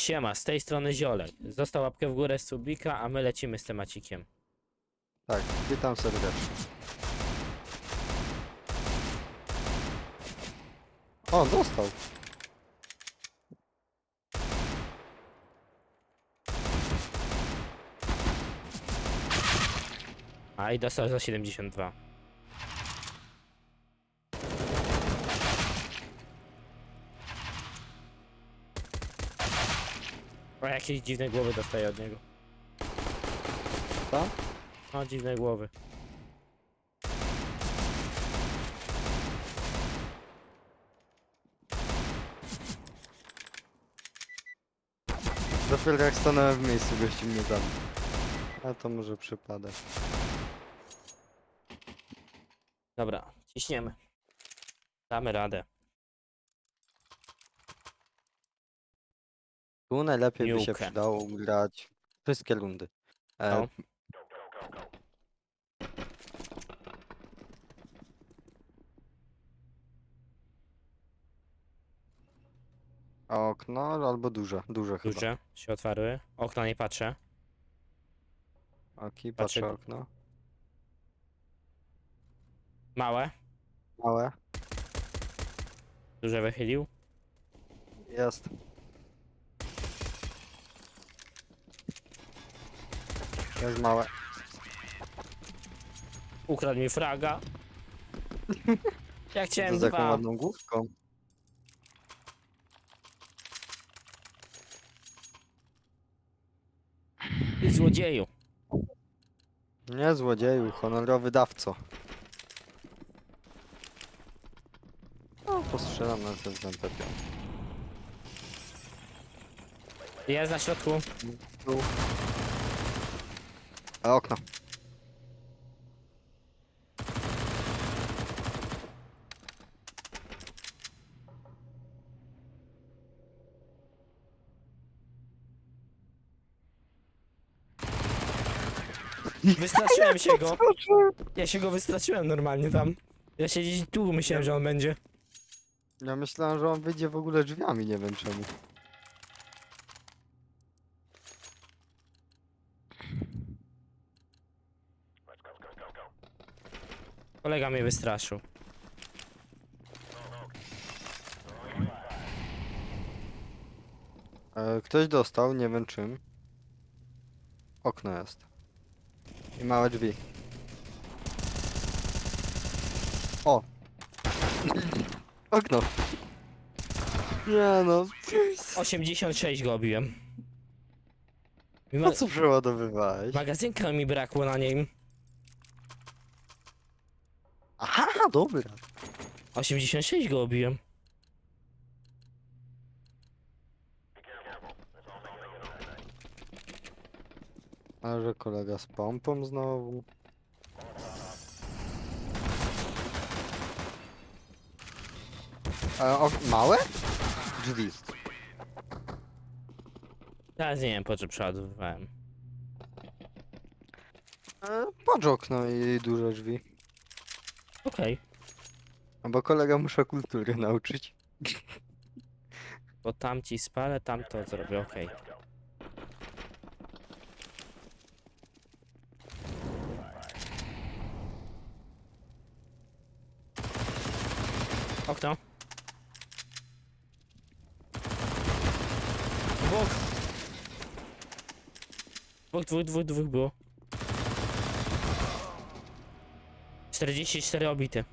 Siema, z tej strony Ziolek. Został łapkę w górę z Subika, a my lecimy z temacikiem. Tak, witam serdecznie. O, dostał. A i dostał za 72. O, jakieś dziwne głowy dostaje od niego. Co? O, dziwne głowy. Dopiero jak stanąłem w miejscu, gości mnie zabił. A to może przypadek. Dobra, ciśniemy. Damy radę. Tu najlepiej by się Piłkę. przydało grać wszystkie rundy. E, No. Okno albo duże, duże chyba. Duże się otwarły. Okna nie patrzę. Oki, Patrzę- patrzę okno. Małe. Małe. Duże wychylił. Jest. Jest małe. Ukradł mi fraga. Ja chciałem z dwa. ładną główką. Ty złodzieju. Nie złodzieju, honorowy dawco. No, postrzelam na ten MP5. Jest na środku. Tu. A okno. Wystraszyłem się go. Ja się go wystraszyłem normalnie tam. Ja się gdzieś tu myślałem, że on będzie. Ja myślałem, że on wyjdzie w ogóle drzwiami, nie wiem czemu. Kolega mnie wystraszył. E, ktoś dostał, nie wiem czym. Okno jest. I małe drzwi. O! Okno. Nie no. 86 go obiłem. Mimo, Po co przeładowywałeś? magazynka mi brakło na nim. Aha, dobra. 86 go obiłem. A że kolega z pompą znowu. E, ok, małe? Drzwi. Teraz nie wiem po co przeładowywałem. E, patrz okno i duże drzwi. Okej. Bo kolega muszę kultury nauczyć. Bo tam ci spalę, tam to zrobię, okej. Okno. Dwóch. Dwóch, dwóch, dwóch, dwóch było. 44 obity.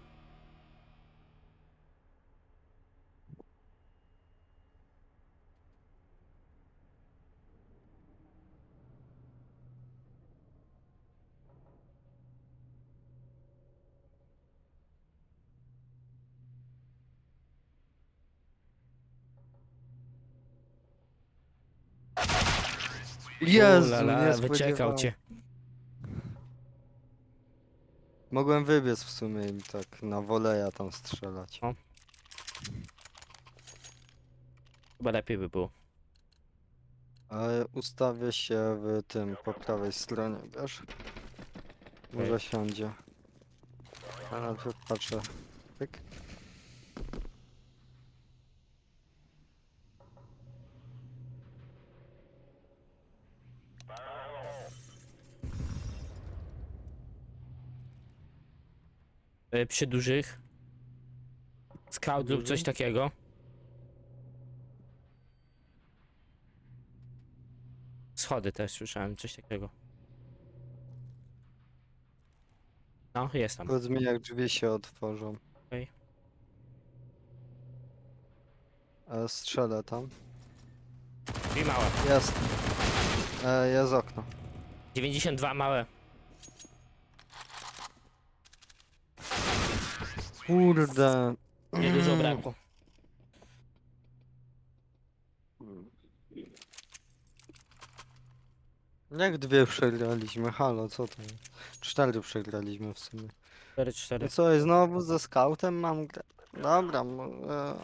Jezu, Ulala, nie wyczekał spodziewałem. cię. Mogłem wybiec w sumie im tak na woleja tam strzelać. Chyba lepiej by było. Ale ustawię się w tym po prawej stronie, wiesz? Może siądzie. A najpierw patrzę. Pyk. Y, Przy dużych. Scout lub coś takiego. Schody też słyszałem, coś takiego. No, jest tam. Powiedz mi jak drzwi się otworzą. Okej. E, strzelę tam. Drzwi małe. Jest. E, jest okno. 92 małe. Kurde. Niedużo Mm. brakło. Jak dwie przegraliśmy? Halo, co to jest? Cztery przegraliśmy w sumie. 4, 4. I co, i znowu ze scoutem mam grę? Dobra, mo- e,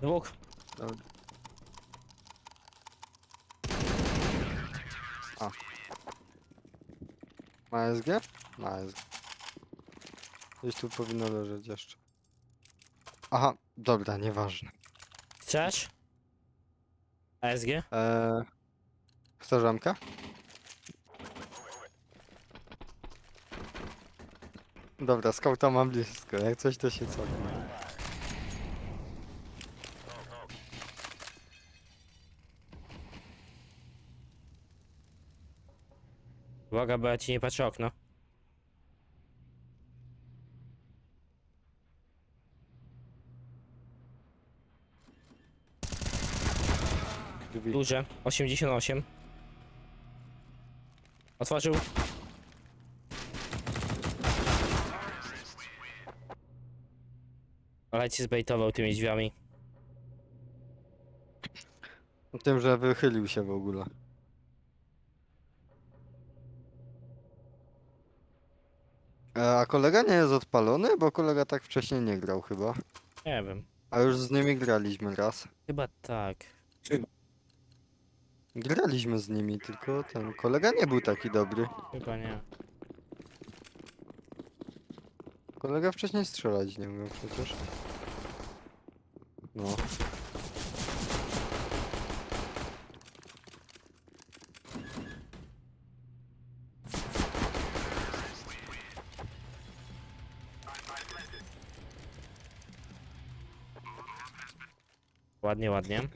Dwóch. dobra. A. Ma SG? Ma SG. Gdzieś tu powinno leżeć jeszcze. Aha, dobra, nieważne. Chcesz? ASG? Eee, chcesz ramkę? Dobra, skauta mam blisko, jak coś to się cofnie. Uwaga, bo ja ci nie patrzę okno. Drzwi. Duże. 88. Otworzył. Ale ci zbejtował tymi drzwiami. Tym, że wychylił się w ogóle. A kolega nie jest odpalony? Bo kolega tak wcześniej nie grał chyba. Nie wiem. A już z nimi graliśmy raz. Chyba tak. Graliśmy z nimi, tylko ten kolega nie był taki dobry. Chyba nie. Kolega wcześniej strzelać nie umiał przecież. No. Ładnie, ładnie.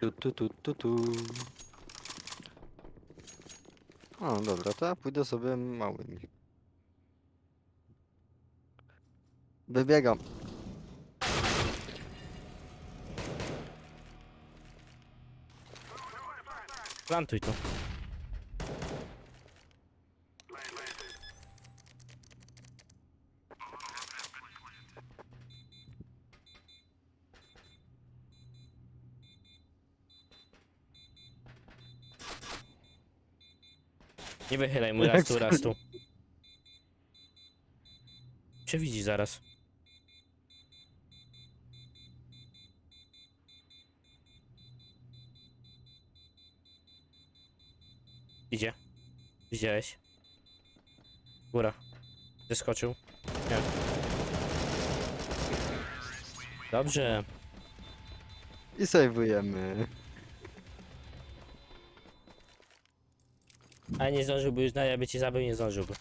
Tu, tu, tu, tu, tu. O, dobra, to ja pójdę sobie małymi. Wybiegam. Plantuj to. Nie wychylaj mu raz tu, raz tu. Cię widzi zaraz. Idzie. Widziałeś? Góra. Zeskoczył. Nie. Dobrze. I sejwujemy. Ale nie zdążyłby już, nawet jakby ci zabił, nie zdążyłby.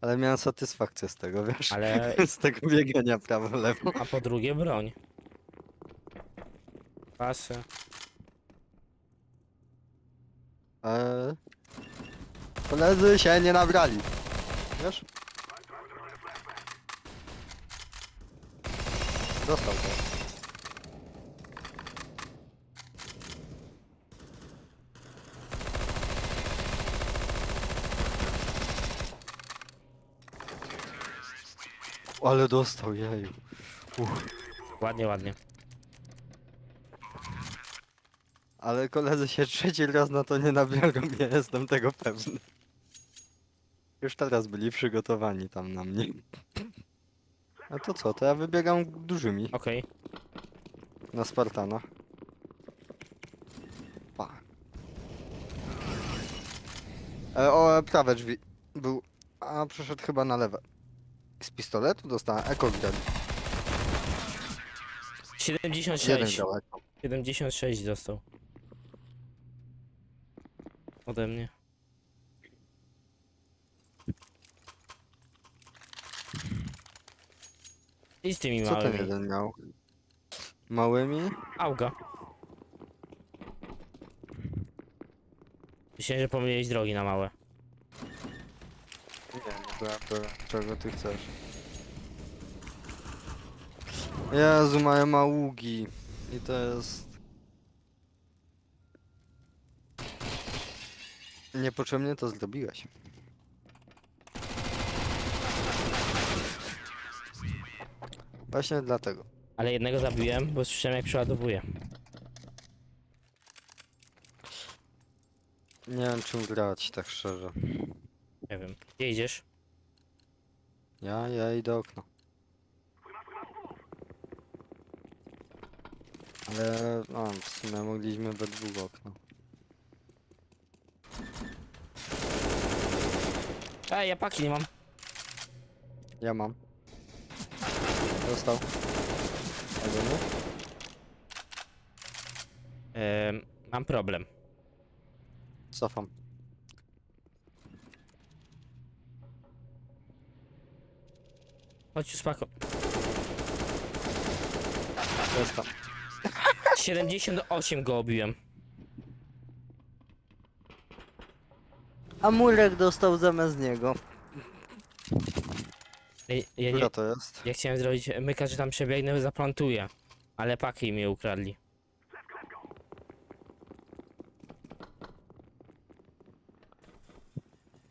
Ale miałem satysfakcję z tego, wiesz? Ale... Z tego biegania prawo-lewo. A po drugie broń. Pasy. Eee... Koledzy się nie nabrali. Wiesz? Dostał to. Ale dostał, jeju. Uff. Ładnie, ładnie. Ale koledzy się trzeci raz na to nie nabiorą, ja jestem tego pewny. Już teraz byli przygotowani tam na mnie. A to co, to ja wybiegam dużymi Okej. na Spartana. Pa. E, o, prawe drzwi. Był. A przeszedł chyba na lewe. Z pistoletu dostałem Eko. Jeden 76. grał Eko. 76 dostał. Ode mnie. I z tymi Co ten małymi. jeden miał? Małymi? Auga. Myślałem, że pomyliłeś drogi na małe. Nie, nie pewien, czego ty chcesz. Jezu, mają maługi. I to jest... Niepotrzebnie to zrobiłeś. Właśnie dlatego. Ale jednego zabiłem, bo słyszałem jak przeładowuje. Nie wiem czym grać, tak szczerze. Nie wiem. Gdzie idziesz? Ja, ja idę okno. Ale no, w sumie mogliśmy we dwóch okno. Ej, ja paki nie mam. Ja mam. Dostał. Albo nie? Mam problem. Cofam. Chodź tu spako. Dostał. 78 go obiłem. A Murek dostał zamiast niego. Ej, Ja, nie, Która to jest? ja chciałem zrobić myka, że tam przebiegnę, zaplantuję. Ale paki mi ukradli.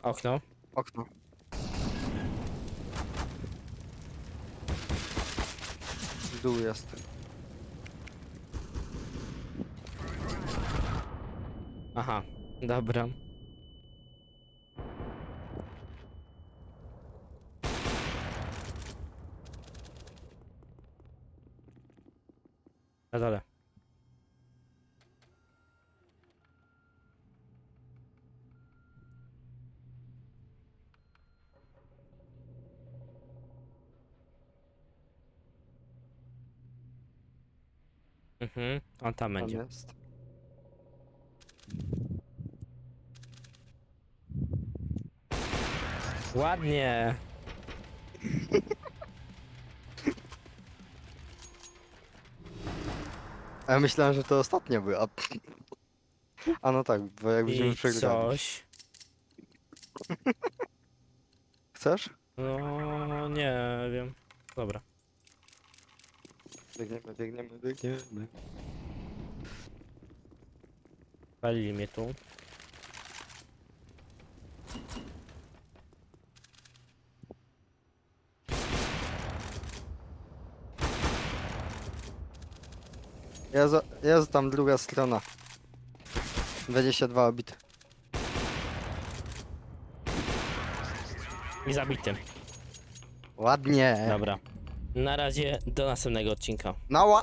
Okno. Okno. Dół jest. Aha, dobra. Na dole. Mhm, on tam Tam będzie. jest. Ładnie. A ja myślałem, że to ostatnia była. A no tak, bo jakbyśmy I przegrali. coś. Chcesz? No nie wiem. Dobra. Biegniemy, biegniemy, biegniemy. Palili mnie tu. Jest, jest tam druga strona. 22 obit. I zabity. Ładnie. Dobra. Na razie do następnego odcinka. Ła...